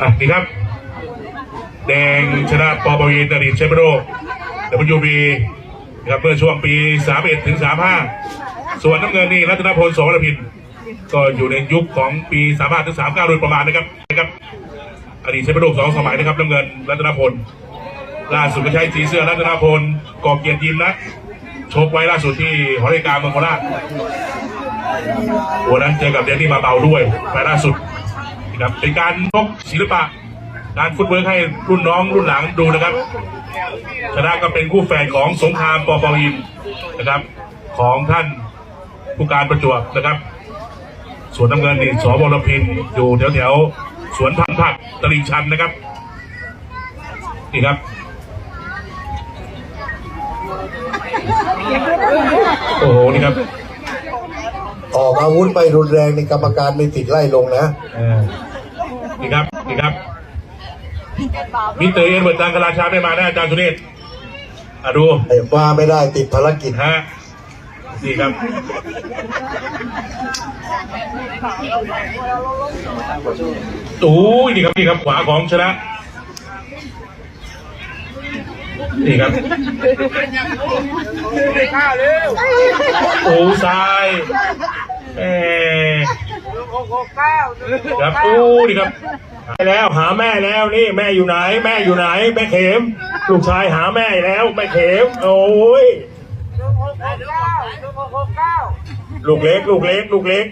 อะนี่ครับ แดงชนะปอปวีนอดีตแชมป์โลก WB นะครับเมื่อช่วงปี 31 ถึง 35 ส่วนน้ำเงินนี่รัตนพลโสรพินก็อยู่ในยุคของปี35ถึง39 โดยประมาณนะครับนะครับ อดีตแชมป์โลกสองสมัยนะครับน้ำเงินรัตนพลล่าสุดก็ใช้สีเสื้อรัตนพลกอบเกียรติยิมนะชกไว้ล่าสุดที่หอนาฬิกาเมืองโคราชวันนั้นเจอกับเดนนี่มาเบาด้วยไปล่าสุด นะครับเป็นการชกศิลปะการฟุตเวิร์กให้รุ่นน้องรุ่นหลังดูนะครับชนะก็เป็นคู่แฝดของสงครามปอปออินนะครับ ของท่านผู้การประจวบนะครับส่วนน้ำเงินนี่สวรพินอยู่แถวแถวๆสวนพันธุ์ผักตลิ่งชันนะครับนี่ครับโอ้โหนี่ครับออกอาวุธไม่รุนแรงในกรรมการไม่ติดไล่ลงนะเออ นี่ครับนี่ครับมิสเตอร์เอ็นเวิร์ดจังกราชาไม่มานะอาจารย์สุเนศอะดูไอ้ว่าไม่ได้ติดภารกิจฮะนี่ครับโอ้ยนี่ครับนี่ครับขวาของชนะนี่ครับโอ้ซ้าย เออครับโอ้นี่ครับไปแล้วหาแม่แล้วนี่แม่อยู่ไหน แม่อยู่ไหน แม่เข็ม ลูกชายหาแม่แล้วแม่เข็ม โอ้ยลูกเล็ก ลูกเล็ก ลูกเล็ก